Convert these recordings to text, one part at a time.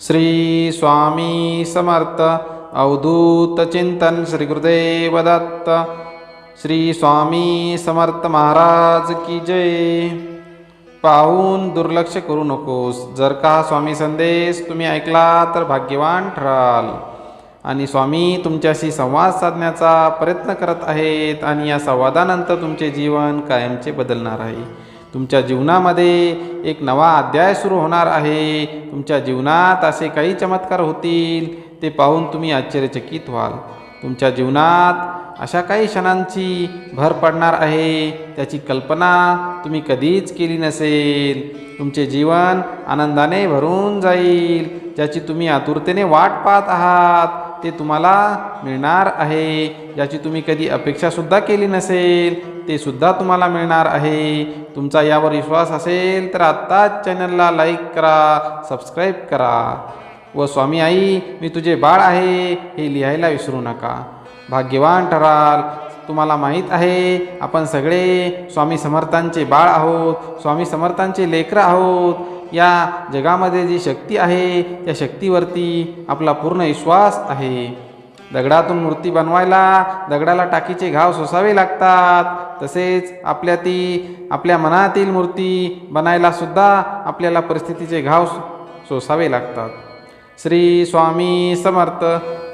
श्री स्वामी समर्थ अवधूत चिंतन श्री गुरुदेव दत्त। श्री स्वामी समर्थ महाराज की जय। पाहून दुर्लक्ष करू नकोस जर का स्वामी संदेश तुम्ही ऐकला तर भाग्यवान ठराल. आणि स्वामी तुमच्याशी संवाद साधण्याचा प्रयत्न करत आहेत आणि या संवादानंतर तुमचे जीवन कायमचे बदलणार आहे. तुमच्या जीवनामध्ये एक नवा अध्याय सुरू होणार आहे. तुमच्या जीवनात असे काही चमत्कार होतील ते पाहून तुम्ही आश्चर्यचकित व्हाल. तुमच्या जीवनात अशा काही क्षणांची भर पडणार आहे त्याची कल्पना तुम्ही कधीच केली नसेल. तुमचे जीवन आनंदाने भरून जाईल ज्याची तुम्ही आतुरतेने वाट पाहत आहात. ते तुम्हाला मिळणार आहे. ज्याची तुम्ही कधी अपेक्षासुद्धा केली नसेल ते सुद्धा तुम्हाला मिळणार आहे. तुमचा यावर विश्वास असेल तर आत्ताच चॅनलला लाईक करा सबस्क्राईब करा. व स्वामी आई मी तुझे बाळ आहे हे लिहायला विसरू नका. भाग्यवान ठराल. तुम्हाला माहीत आहे आपण सगळे स्वामी समर्थांचे बाळ आहोत स्वामी समर्थांचे लेकरं आहोत. या जगामध्ये जी शक्ती आहे त्या शक्तीवरती आपला पूर्ण विश्वास आहे. दगडातून मूर्ती बनवायला दगडाला टाकीचे घाव सोसावे लागतात. तसेच आपल्या ती आपल्या मनातील मूर्ती बनायला सुद्धा आपल्याला परिस्थितीचे घाव सोसावे लागतात. श्री स्वामी समर्थ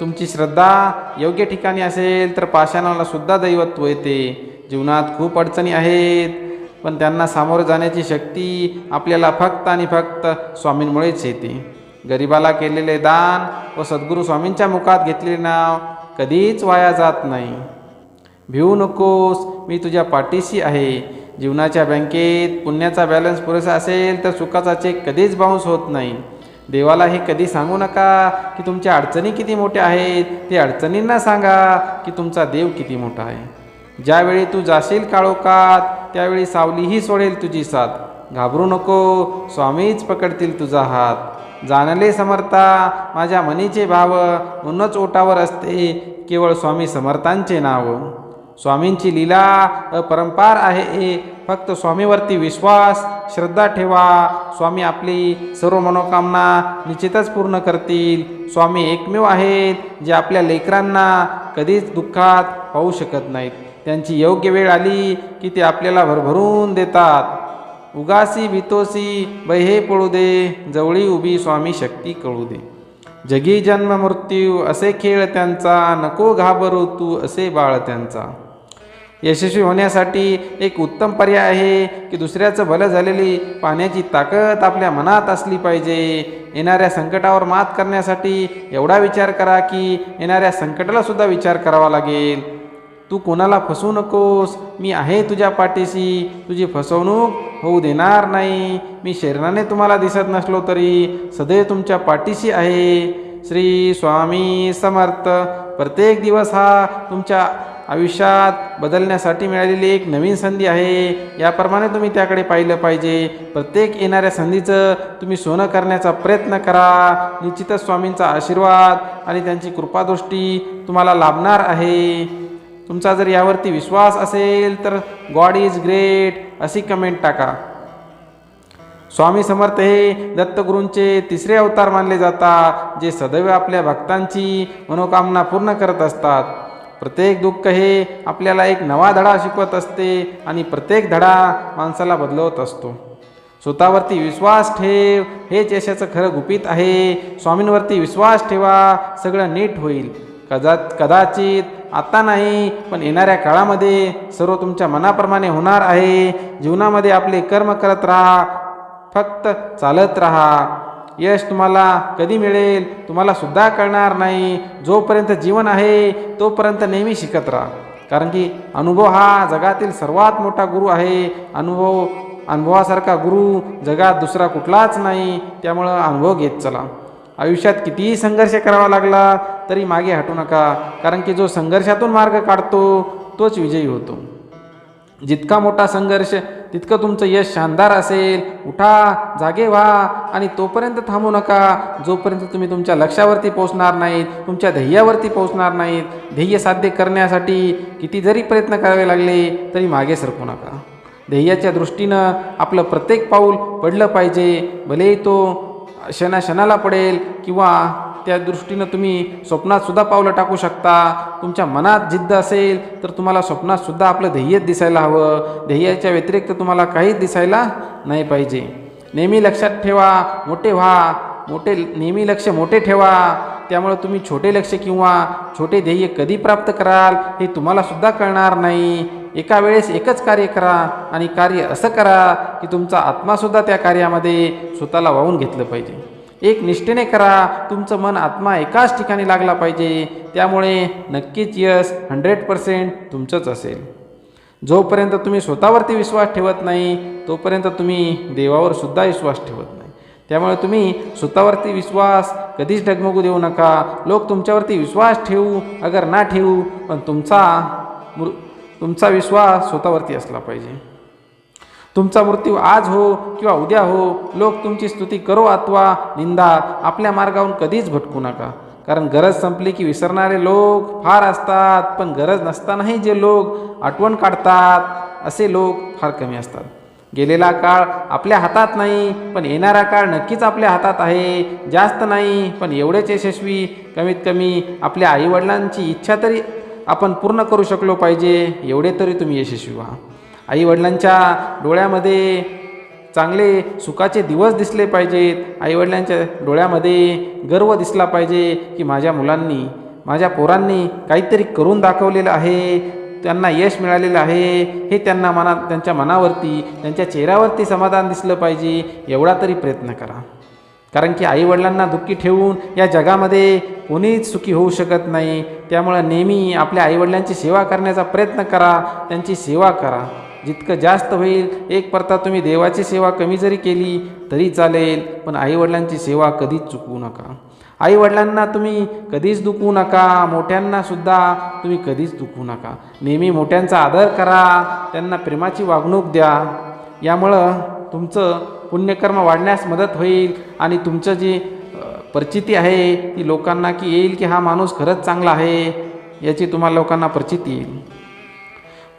तुमची श्रद्धा योग्य ठिकाणी असेल तर पाषाणाला सुद्धा दैवत्व येते. जीवनात खूप अडचणी आहेत. पण त्यांना सामोरं जाण्याची शक्ती आपल्याला फक्त आणि फक्त स्वामींमुळेच येते. गरिबाला केलेले दान व सद्गुरू स्वामींच्या मुखात घेतलेले नाव कधीच वाया जात नाही. भिवू नकोस मी तुझ्या पाठीशी आहे. जीवनाच्या बँकेत पुण्याचा बॅलन्स पुरेसा असेल तर सुखाचा चेक कधीच बाउन्स होत नाही. देवाला हे कधी सांगू नका की तुमच्या अडचणी किती मोठ्या आहेत? ते अडचणींना सांगा की तुमचा देव किती मोठा आहे. ज्यावेळी तू जाशील काळोखात त्यावेळी सावलीही सोडेल तुझी साथ. घाबरू नको स्वामीच पकडतील तुझा हात. जाणले समर्था माझ्या मनीचे भाव म्हणूनच ओटावर असते केवळ स्वामी समर्थांचे नाव. स्वामींची लीला अपरंपार आहे फक्त स्वामीवरती विश्वास श्रद्धा ठेवा. स्वामी आपली सर्व मनोकामना निश्चितच पूर्ण करतील. स्वामी एकमेव आहेत जे आपल्या लेकरांना कधीच दुःखात पाहू शकत नाहीत. त्यांची योग्य वेळ आली की ते आपल्याला भरभरून देतात. उगासी भीतोसी बहे पळू दे जवळी उभी स्वामी शक्ती कळू दे. जगी जन्म मृत्यू असे खेळ त्यांचा नको घाबरू तू असे बाळ त्यांचा. यशस्वी होण्यासाठी एक उत्तम पर्याय आहे की दुसऱ्याचं भलं झालेली पाण्याची ताकद आपल्या मनात असली पाहिजे. येणाऱ्या संकटावर मात करण्यासाठी एवढा विचार करा की येणाऱ्या संकटाला सुद्धा विचार करावा लागेल. तू कोणाला फसवू नकोस. मी आहे तुझ्या पाठीशी. तुझी फसवणूक होऊ देणार नाही. मी शरीराने तुम्हाला दिसत नसलो तरी सदैव तुमच्या पाठीशी आहे. श्री स्वामी समर्थ. प्रत्येक दिवस हा तुमच्या आयुष्यात बदलण्यासाठी मिळालेली एक नवीन संधी आहे. याप्रमाणे तुम्ही त्याकडे पाहिलं पाहिजे. प्रत्येक येणाऱ्या संधीचं तुम्ही सोनं करण्याचा प्रयत्न करा. निश्चितच स्वामींचा आशीर्वाद आणि त्यांची कृपादृष्टी तुम्हाला लाभणार आहे. तुमचा जर यावरती विश्वास असेल तर गॉड इज ग्रेट अशी कमेंट टाका. स्वामी समर्थ हे दत्तगुरूंचे तिसरे अवतार मानले जातात जे सदैव आपल्या भक्तांची मनोकामना पूर्ण करत असतात. प्रत्येक दुःख हे आपल्याला एक नवा धडा शिकवत असते आणि प्रत्येक धडा माणसाला बदलवत असतो. स्वतःवरती विश्वास ठेव हेच यशाचं खरं गुपित आहे. स्वामींवरती विश्वास ठेवा सगळं नीट होईल. कदा कदाचित आत्ता नाही पण येणाऱ्या काळामध्ये सर्व तुमच्या मनाप्रमाणे होणार आहे. जीवनामध्ये आपले कर्म करत राहा फक्त चालत राहा. यश तुम्हाला कधी मिळेल तुम्हाला सुद्धा कळणार नाही. जोपर्यंत जीवन आहे तोपर्यंत नेहमी शिकत राहा. कारण की अनुभव हा जगातील सर्वात मोठा गुरु आहे. अनुभव अनुभवासारखा गुरु जगात दुसरा कुठलाच नाही. त्यामुळं अनुभव घेत चला. आयुष्यात कितीही संघर्ष करावा लागला तरी मागे हटू नका. कारण की जो संघर्षातून मार्ग काढतो तोच विजयी होतो. जितका मोठा संघर्ष तितकं तुमचं यश शानदार असेल. उठा जागे व्हा आणि तोपर्यंत थांबू नका. जोपर्यंत तुम्ही तुमच्या लक्ष्यावरती पोहोचणार नाहीत तुमच्या ध्येयावरती पोहोचणार नाहीत ध्येय साध्य करण्यासाठी किती जरी प्रयत्न करावे लागले तरी मागे सरकू नका. ध्येयाच्या दृष्टीनं आपलं प्रत्येक पाऊल पडलं पाहिजे. भलेही तो क्षणाक्षणाला पडेल किंवा त्या दृष्टीनं तुम्ही स्वप्नातसुद्धा पावलं टाकू शकता. तुमच्या मनात जिद्द असेल तर तुम्हाला स्वप्नातसुद्धा आपलं ध्येयच दिसायला हवं. ध्येयाच्या व्यतिरिक्त तुम्हाला काहीच दिसायला नाही पाहिजे. नेहमी लक्षात ठेवा मोठे व्हा. मोठे नेहमी लक्ष मोठे ठेवा. त्यामुळे तुम्ही छोटे लक्ष किंवा छोटे ध्येय कधी प्राप्त कराल हे तुम्हाला सुद्धा कळणार नाही. एका वेळेस एकच कार्य करा आणि कार्य असं करा की तुमचा आत्मासुद्धा त्या कार्यामध्ये स्वतःला वाहून घेतलं पाहिजे. एक निष्ठेने करा तुमचं मन आत्मा एकाच ठिकाणी लागला पाहिजे. त्यामुळे नक्कीच यश हंड्रेड पर्सेंट तुमचंच असेल. जोपर्यंत तुम्ही स्वतःवरती विश्वास ठेवत नाही तोपर्यंत तुम्ही देवावर सुद्धा विश्वास ठेवत नाही. त्यामुळे तुम्ही स्वतःवरती विश्वास कधीच डगमगू देऊ नका. लोक तुमच्यावरती विश्वास ठेवू अगर ना ठेवू पण तुमचा मृ तुमचा विश्वास स्वतःवरती असला पाहिजे. तुमचा मृत्यू आज हो किंवा उद्या हो लोक तुमची स्तुती करो अथवा निंदा आपल्या मार्गावरून कधीच भटकू नका. कारण गरज संपली की विसरणारे लोक फार असतात पण गरज नसतानाही जे लोक आठवण काढतात असे लोक फार कमी असतात. गेलेला काळ आपल्या हातात नाही पण येणारा काळ नक्कीच आपल्या हातात आहे. जास्त नाही पण एवढेच यशस्वी. कमीत कमी आपल्या आईवडिलांची इच्छा तरी आपण पूर्ण करू शकलो पाहिजे. एवढे तरी तुम्ही यशस्वी व्हा. आईवडिलांच्या डोळ्यामध्ये चांगले सुखाचे दिवस दिसले पाहिजेत. आईवडिलांच्या डोळ्यामध्ये गर्व दिसला पाहिजे की माझ्या मुलांनी माझ्या पोरांनी काहीतरी करून दाखवलेलं आहे. त्यांना यश मिळालेलं आहे. हे त्यांना मनात त्यांच्या मनावरती त्यांच्या चेहऱ्यावरती समाधान दिसलं पाहिजे एवढा तरी प्रयत्न करा. कारण की आईवडिलांना दुःखी ठेवून या जगामध्ये कोणीच सुखी होऊ शकत नाही. त्यामुळं नेहमी आपल्या आईवडिलांची सेवा करण्याचा प्रयत्न करा त्यांची सेवा करा. जितकं जास्त होईल एक परता तुम्ही देवाची सेवा कमी जरी केली तरी चालेल पण आईवडिलांची सेवा कधीच चुकवू नका. आईवडिलांना तुम्ही कधीच दुखवू नका मोठ्यांना सुद्धा तुम्ही कधीच दुखवू नका. नेहमी मोठ्यांचा आदर करा त्यांना प्रेमाची वागणूक द्या. यामुळं तुमचं पुण्यकर्म वाढण्यास मदत होईल आणि तुमचं जी परिचिती आहे ती लोकांना की येईल की हा माणूस खरंच चांगला आहे याची तुम्हाला लोकांना प्रचिती येईल.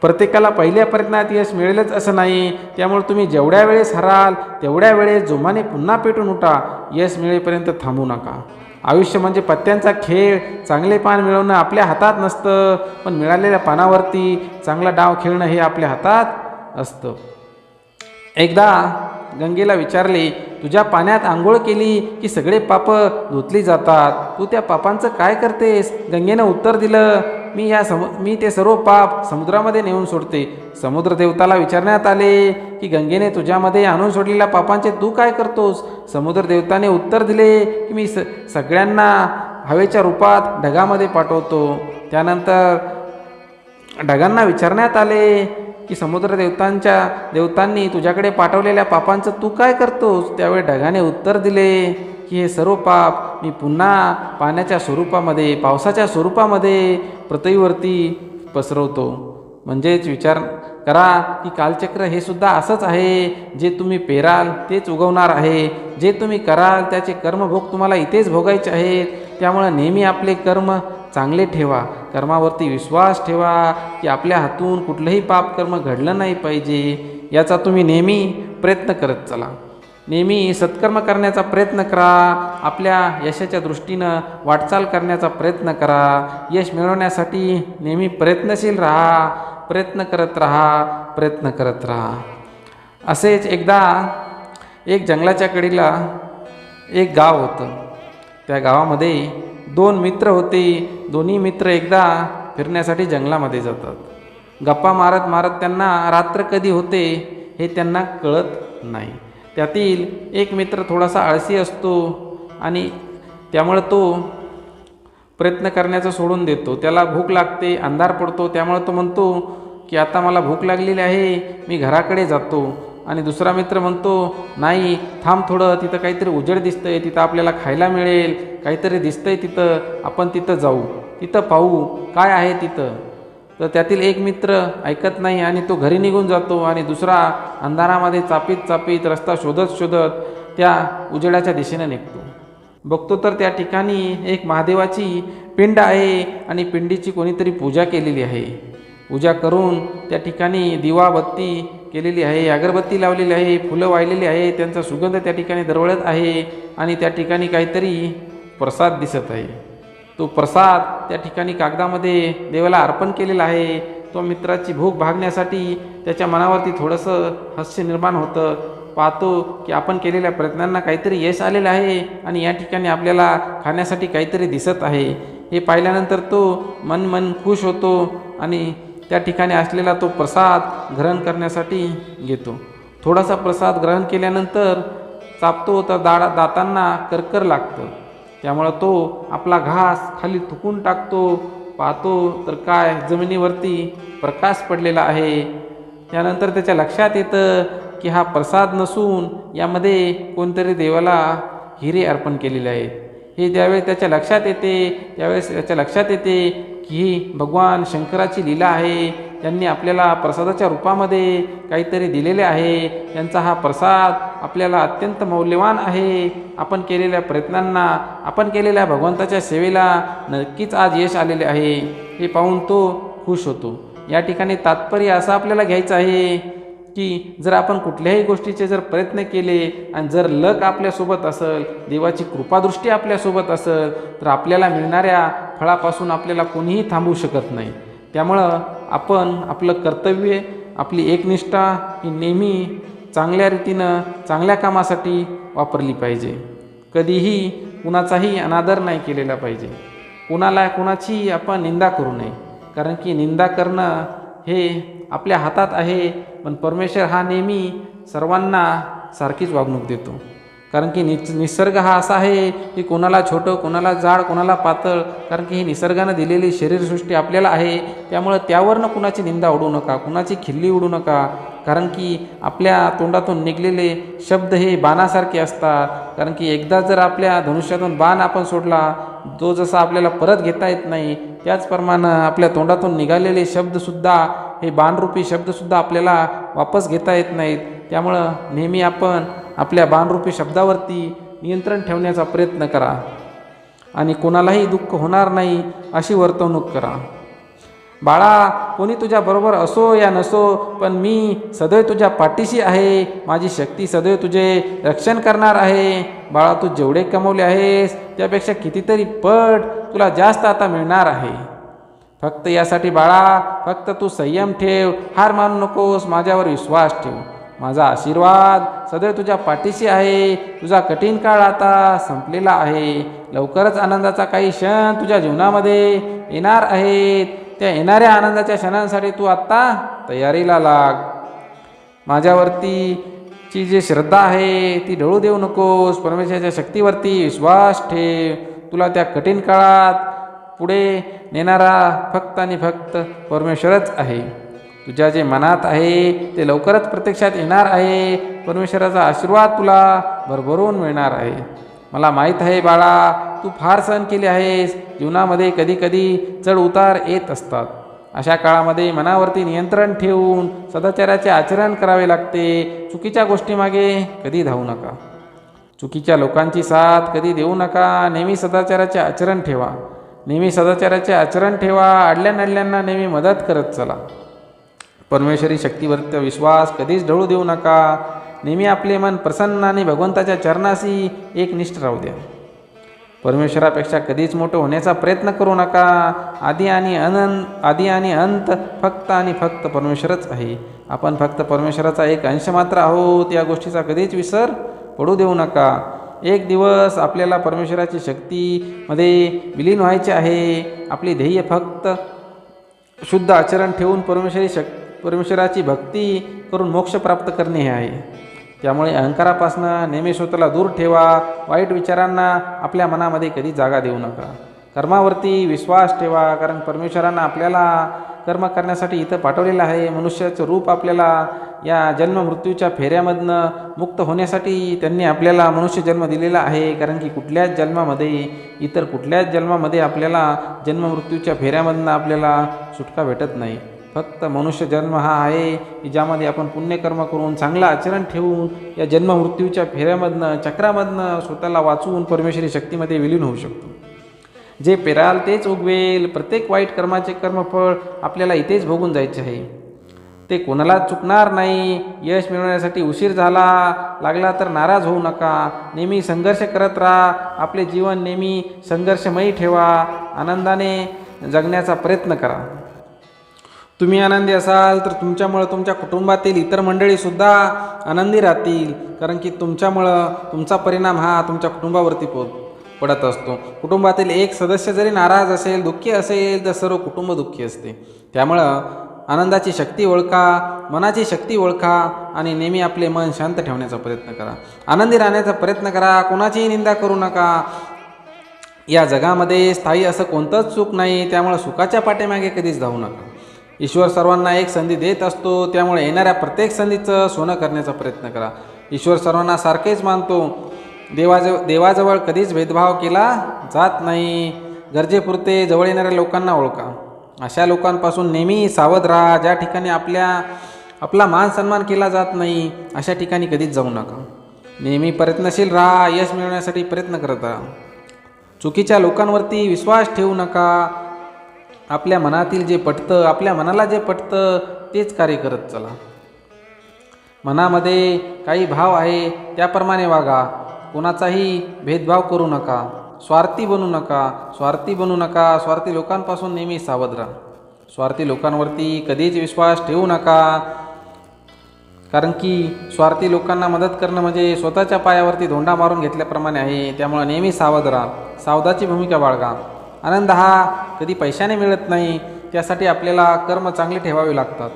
प्रत्येकाला पहिल्या प्रयत्नात यश मिळेलच असं नाही. त्यामुळे तुम्ही जेवढ्या वेळेस हराल तेवढ्या वेळेस जोमाने पुन्हा पेटून उठा. यश मिळेपर्यंत थांबू नका. आयुष्य म्हणजे पत्त्यांचा खेळ चांगले पान मिळवणं आपल्या हातात नसतं पण मिळालेल्या पानावरती चांगला डाव खेळणं हे आपल्या हातात असतं. एकदा गंगेला विचारले तुझ्या पाण्यात आंघोळ केली की सगळे पाप धुतली जातात? तू त्या पापांचं काय करतेस? गंगेनं उत्तर दिलं मी या सम मी ते सर्व पाप समुद्रामध्ये नेऊन सोडते. समुद्र देवताला विचारण्यात आले की गंगेने तुझ्यामध्ये आणून सोडलेल्या पापांचे तू काय करतोस? समुद्र देवताने उत्तर दिले की मी स सगळ्यांना हवेच्या रूपात ढगामध्ये पाठवतो. त्यानंतर ढगांना विचारण्यात आले की समुद्र देवतांच्या देवतांनी तुझ्याकडे पाठवलेल्या पापांचं तू काय करतोस? त्यावेळी ढगाने उत्तर दिले की हे सर्व पाप मी पुन्हा पाण्याच्या स्वरूपामध्ये पावसाच्या स्वरूपामध्ये पृथ्वीवरती पसरवतो. म्हणजेच विचार करा की कालचक्र हे सुद्धा असंच आहे. जे तुम्ही पेराल तेच उगवणार आहे. जे तुम्ही कराल त्याचे कर्मभोग तुम्हाला इथेच भोगायचे आहेत. त्यामुळं नेहमी आपले कर्म चांगले ठेवा. कर्मावरती विश्वास ठेवा की आपल्या हातून कुठलंही पाप कर्म घडलं नाही पाहिजे. याचा तुम्ही नेहमी प्रयत्न करत चला. नेहमी सत्कर्म करण्याचा प्रयत्न करा. आपल्या यशाच्या दृष्टीनं वाटचाल करण्याचा प्रयत्न करा. यश मिळवण्यासाठी नेहमी प्रयत्नशील राहा. प्रयत्न करत राहा. प्रयत्न करत राहा. असेच एकदा एक जंगलाच्या कडीला एक गाव होतं. त्या गावामध्ये दोन मित्र होते. दोन्ही मित्र एकदा फिरण्यासाठी जंगलामध्ये जातात. गप्पा मारत मारत त्यांना रात्र कधी होते हे त्यांना कळत नाही. त्यातील एक मित्र थोडासा आळसी असतो आणि त्यामुळं तो प्रयत्न करण्याचं सोडून देतो. त्याला भूक लागते अंधार पडतो. त्यामुळे तो म्हणतो की आता मला भूक लागलेली आहे मी घराकडे जातो. आणि दुसरा मित्र म्हणतो नाही थांब थोडं तिथं काहीतरी उजेड दिसतं आहे तिथं आपल्याला खायला मिळेल काहीतरी दिसतंय तिथं आपण तिथं जाऊ. तिथं पाहू काय आहे तिथं? तर त्यातील एक मित्र ऐकत नाही आणि तो घरी निघून जातो आणि दुसरा अंधारामध्ये चापीत चापीत रस्ता शोधत शोधत त्या उजेडाच्या दिशेने निघतो. बघतो तर त्या ठिकाणी एक महादेवाची पिंड आहे आणि पिंडीची कोणीतरी पूजा केलेली आहे. पूजा करून त्या ठिकाणी दिवा बत्ती केलेली आहे अगरबत्ती लावलेली आहे फुलं वाहिलेली आहे त्यांचा सुगंध त्या ठिकाणी दरवळत आहे आणि त्या ठिकाणी काहीतरी प्रसाद दिसत आहे. तो प्रसाद त्या ठिकाणी कागदामध्ये देवाला अर्पण केलेला आहे. तो मित्राची भूक भागण्यासाठी त्याच्या मनावरती थोडंसं हास्य निर्माण होतं. पाहतो की आपण केलेल्या प्रयत्नांना काहीतरी यश आलेलं आहे आणि या ठिकाणी आपल्याला खाण्यासाठी काहीतरी दिसत आहे. हे पाहिल्यानंतर तो मन मन खुश होतो आणि त्या ठिकाणी असलेला तो प्रसाद ग्रहण करण्यासाठी घेतो. थोडासा प्रसाद ग्रहण केल्यानंतर चापतो तर दाडा दातांना करकर लागतं. त्यामुळं तो आपला घास खाली थुकून टाकतो पाहतो तर काय जमिनीवरती प्रकाश पडलेला आहे. त्यानंतर त्याच्या लक्षात येतं की हा प्रसाद नसून यामध्ये कोणतरी देवाला हिरे अर्पण केलेले आहेत. हे ज्यावेळेस त्याच्या लक्षात येते त्यावेळेस त्याच्या लक्षात येते की ही भगवान शंकराची लीला आहे. त्यांनी आपल्याला प्रसादाच्या रूपामध्ये काहीतरी दिलेले आहे. त्यांचा हा प्रसाद आपल्याला अत्यंत मौल्यवान आहे. आपण केलेल्या प्रयत्नांना आपण केलेल्या भगवंताच्या सेवेला नक्कीच आज यश आलेले आहे. हे पाहून तो खुश होतो. या ठिकाणी तात्पर्य असं आपल्याला घ्यायचं आहे की जर आपण कुठल्याही गोष्टीचे जर प्रयत्न केले आणि जर लक आपल्यासोबत असेल देवाची कृपादृष्टी आपल्यासोबत असेल तर आपल्याला मिळणाऱ्या फळापासून आपल्याला कोणीही थांबवू शकत नाही. त्यामुळं आपण आपलं कर्तव्य आपली एकनिष्ठा ही नेहमी चांगल्या रीतीनं चांगल्या कामासाठी वापरली पाहिजे. कधीही कुणाचाही अनादर नाही केलेला पाहिजे. कुणाला कुणाची आपण निंदा करू नये. कारण की निंदा करणं हे आपल्या हातात आहे पण परमेश्वर हा नेहमी सर्वांना सारखीच वागणूक देतो. कारण की निस निसर्ग हा असा आहे की कोणाला छोटं कोणाला जाड कोणाला पातळ कारण की ही निसर्गानं दिलेली शरीरसृष्टी आपल्याला आहे त्यामुळं त्यावरनं कुणाची निंदा उडू नका कुणाची खिल्ली उडू नका. कारण की आपल्या तोंडातून निघलेले शब्द हे बाणासारखे असतात. कारण की एकदा जर आपल्या धनुष्यातून बाण आपण सोडला जो जसा आपल्याला परत घेता येत नाही त्याचप्रमाणे आपल्या तोंडातून निघालेले शब्दसुद्धा हे बाणरूपी शब्दसुद्धा आपल्याला वापस घेता येत नाहीत. त्यामुळं नेहमी आपण आपल्या बाणरूपी शब्दावरती नियंत्रण ठेवण्याचा प्रयत्न करा. आणि कोणालाही दुःख होणार नाही अशी वर्तवणूक करा. बाळा कोणी तुझ्याबरोबर असो या नसो पण मी सदैव तुझ्या पाठीशी आहे माझी शक्ती सदैव तुझे रक्षण करणार आहे. बाळा तू जेवढे कमवले आहेस त्यापेक्षा कितीतरी पट तुला जास्त आता मिळणार आहे. फक्त यासाठी बाळा फक्त तू संयम ठेव हार मानू नकोस माझ्यावर विश्वास ठेव. माझा आशीर्वाद सदैव तुझ्या पाठीशी आहे. तुझा कठीण काळ आता संपलेला आहे. लवकरच आनंदाचा काही क्षण तुझ्या जीवनामध्ये येणार आहेत. त्या येणाऱ्या आनंदाच्या क्षणांसाठी तू आत्ता तयारीला लाग. माझ्यावरती ची जी श्रद्धा आहे ती ढळू देऊ नकोस. परमेश्वराच्या शक्तीवरती विश्वास ठेव. तुला त्या कठीण काळात पुढे नेणारा फक्त आणि फक्त परमेश्वरच आहे. तुझ्या जे मनात आहे ते लवकरच प्रत्यक्षात येणार आहे. परमेश्वराचा आशीर्वाद तुला भरभरून मिळणार आहे. मला माहीत आहे बाळा तू फार सहन केले आहेस. जीवनामध्ये कधी कधी चढ उतार येत असतात. अशा काळामध्ये मनावरती नियंत्रण ठेवून सदाचाराचे आचरण करावे लागते. चुकीच्या गोष्टीमागे कधी धावू नका. चुकीच्या लोकांची साथ कधी देऊ नका. नेहमी सदाचाराचे आचरण ठेवा. नेहमी सदाचाराचे आचरण ठेवा. अडल्या नडल्यांना नेहमी मदत करत चला. परमेश्वरी शक्तीवरचा विश्वास कधीच ढळू देऊ नका. नेहमी आपले मन प्रसन्न आणि भगवंताच्या चरणाशी एकनिष्ठ राहू द्या. परमेश्वरापेक्षा कधीच मोठं होण्याचा प्रयत्न करू नका. आधी आणि अनंत आधी आणि अंत फक्त आणि फक्त परमेश्वरच आहे. आपण फक्त परमेश्वराचा एक अंश मात्र आहोत या गोष्टीचा कधीच विसर पडू देऊ नका. एक दिवस आपल्याला परमेश्वराची शक्तीमध्ये विलीन व्हायचे आहे. आपली ध्येय फक्त शुद्ध आचरण ठेवून परमेश्वरी शक्ती परमेश्वराची भक्ती करून मोक्ष प्राप्त करणे हे आहे. त्यामुळे अहंकारापासनं नेहमी स्वतःला दूर ठेवा वाईट विचारांना आपल्या मनामध्ये कधी जागा देऊ नका. कर्मावरती विश्वास ठेवा कारण परमेश्वरांना आपल्याला कर्म करण्यासाठी इथं पाठवलेलं आहे. मनुष्याचं रूप आपल्याला या जन्म मृत्यूच्या फेऱ्यामधनं मुक्त होण्यासाठी त्यांनी आपल्याला मनुष्य जन्म दिलेला आहे. कारण की कुठल्याच जन्मामध्ये इतर कुठल्याच जन्मामध्ये आपल्याला जन्म मृत्यूच्या फेऱ्यामधनं आपल्याला सुटका भेटत नाही. फक्त मनुष्य जन्म हा आहे की ज्यामध्ये आपण पुण्यकर्म करून चांगलं आचरण ठेवून या जन्म मृत्यूच्या फेऱ्यामधनं चक्रामधनं स्वतःला वाचवून परमेश्वरी शक्तीमध्ये विलीन होऊ शकतो. जे पेराल तेच उगवेल प्रत्येक वाईट कर्माचे कर्मफळ आपल्याला इथेच भोगून जायचे आहे. ते कोणाला चुकणार नाही यश मिळवण्यासाठी उशीर झाला लागला तर नाराज होऊ नका नेहमी संघर्ष करत राहा आपले जीवन नेहमी संघर्षमयी ठेवा आनंदाने जगण्याचा प्रयत्न करा. तुम्ही आनंदी असाल तर तुमच्यामुळं तुमच्या कुटुंबातील इतर मंडळीसुद्धा आनंदी राहतील. कारण की तुमच्यामुळं तुमचा परिणाम हा तुमच्या कुटुंबावरती पो पडत असतो. कुटुंबातील एक सदस्य जरी नाराज असेल दुःखी असेल तर सर्व कुटुंब दुःखी असते. त्यामुळं आनंदाची शक्ती ओळखा मनाची शक्ती ओळखा आणि नेहमी आपले मन शांत ठेवण्याचा प्रयत्न करा. आनंदी राहण्याचा प्रयत्न करा कोणाचीही निंदा करू नका. या जगामध्ये स्थायी असं कोणतंच सुख नाही त्यामुळे सुखाच्या पाठीमागे कधीच धावू नका. ईश्वर सर्वांना एक संधी देत असतो त्यामुळे येणाऱ्या प्रत्येक संधीचं सोनं करण्याचा प्रयत्न करा. ईश्वर सर्वांना सारखेच मानतो. देवाजव देवाजवळ कधीच भेदभाव केला जात नाही. गरजेपुरते जवळ येणाऱ्या लोकांना ओळखा. अशा लोकांपासून नेहमी सावध राहा ज्या ठिकाणी आपल्या आपला मान सन्मान केला जात नाही अशा ठिकाणी कधीच जाऊ नका. नेहमी प्रयत्नशील राहा यश मिळवण्यासाठी प्रयत्न करत. राहा चुकीच्या लोकांवरती विश्वास ठेवू नका. आपल्या मनातील जे पटतं आपल्या मनाला जे पटतं तेच कार्य करत चला. मनामध्ये काही भाव आहे त्याप्रमाणे वागा. कोणाचाही भेदभाव करू नका. स्वार्थी बनू नका. स्वार्थी बनू नका. स्वार्थी लोकांपासून नेहमी सावध राहा. स्वार्थी लोकांवरती कधीच विश्वास ठेवू नका. कारण की स्वार्थी लोकांना मदत करणं म्हणजे स्वतःच्या पायावरती धोंडा मारून घेतल्याप्रमाणे आहे. त्यामुळे नेहमी सावध राहा. सावधाची भूमिका बाळगा. आनंद हा कधी पैशाने मिळत नाही त्यासाठी आपल्याला कर्म चांगले ठेवावे लागतात.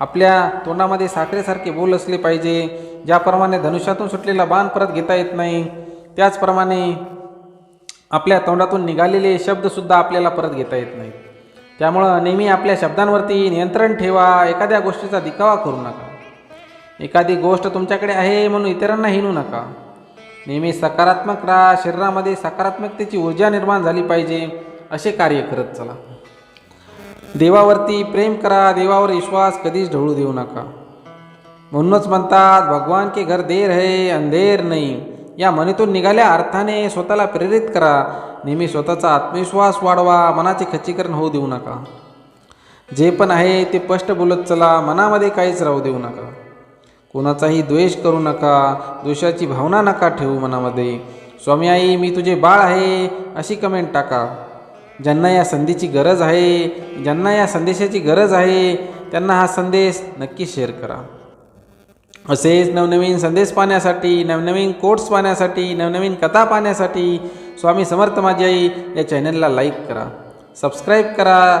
आपल्या तोंडामध्ये साखरेसारखे बोल असले पाहिजे ज्याप्रमाणे धनुष्यातून सुटलेला बाण परत घेता येत नाही त्याचप्रमाणे आपल्या तोंडातून निघालेले शब्दसुद्धा आपल्याला परत घेता येत नाहीत. त्यामुळं नेहमी आपल्या शब्दांवरती नियंत्रण ठेवा एखाद्या गोष्टीचा दिखावा करू नका. एखादी गोष्ट तुमच्याकडे आहे म्हणून इतरांना हिणू नका. नेहमी सकारात्मक राहा शरीरामध्ये सकारात्मकतेची ऊर्जा निर्माण झाली पाहिजे असे कार्य करत चला. देवावरती प्रेम करा देवावर विश्वास कधीच ढवळू देऊ नका. म्हणूनच म्हणतात भगवान के घर देर है अंधेर नाही. या मनीतून निघाल्या अर्थाने स्वतःला प्रेरित करा. नेहमी स्वतःचा आत्मविश्वास वाढवा मनाचे खच्चीकरण होऊ देऊ नका. जे पण आहे ते स्पष्ट बोलत चला मनामध्ये काहीच राहू देऊ नका. कोणाचाही द्वेष करू नका द्वेषाची भावना नका ठेवू मनामध्ये. स्वामी आई मी तुझे बाळ आहे अशी कमेंट टाका. ज्यांना या संधीची गरज आहे ज्यांना या संदेशाची गरज आहे त्यांना हा संदेश नक्की शेअर करा. असेच नवनवीन संदेश पाहण्यासाठी नवनवीन कोट्स पाहण्यासाठी नवनवीन कथा पाहण्यासाठी स्वामी समर्थ माझी आई या चॅनलला लाईक करा. सबस्क्राईब करा.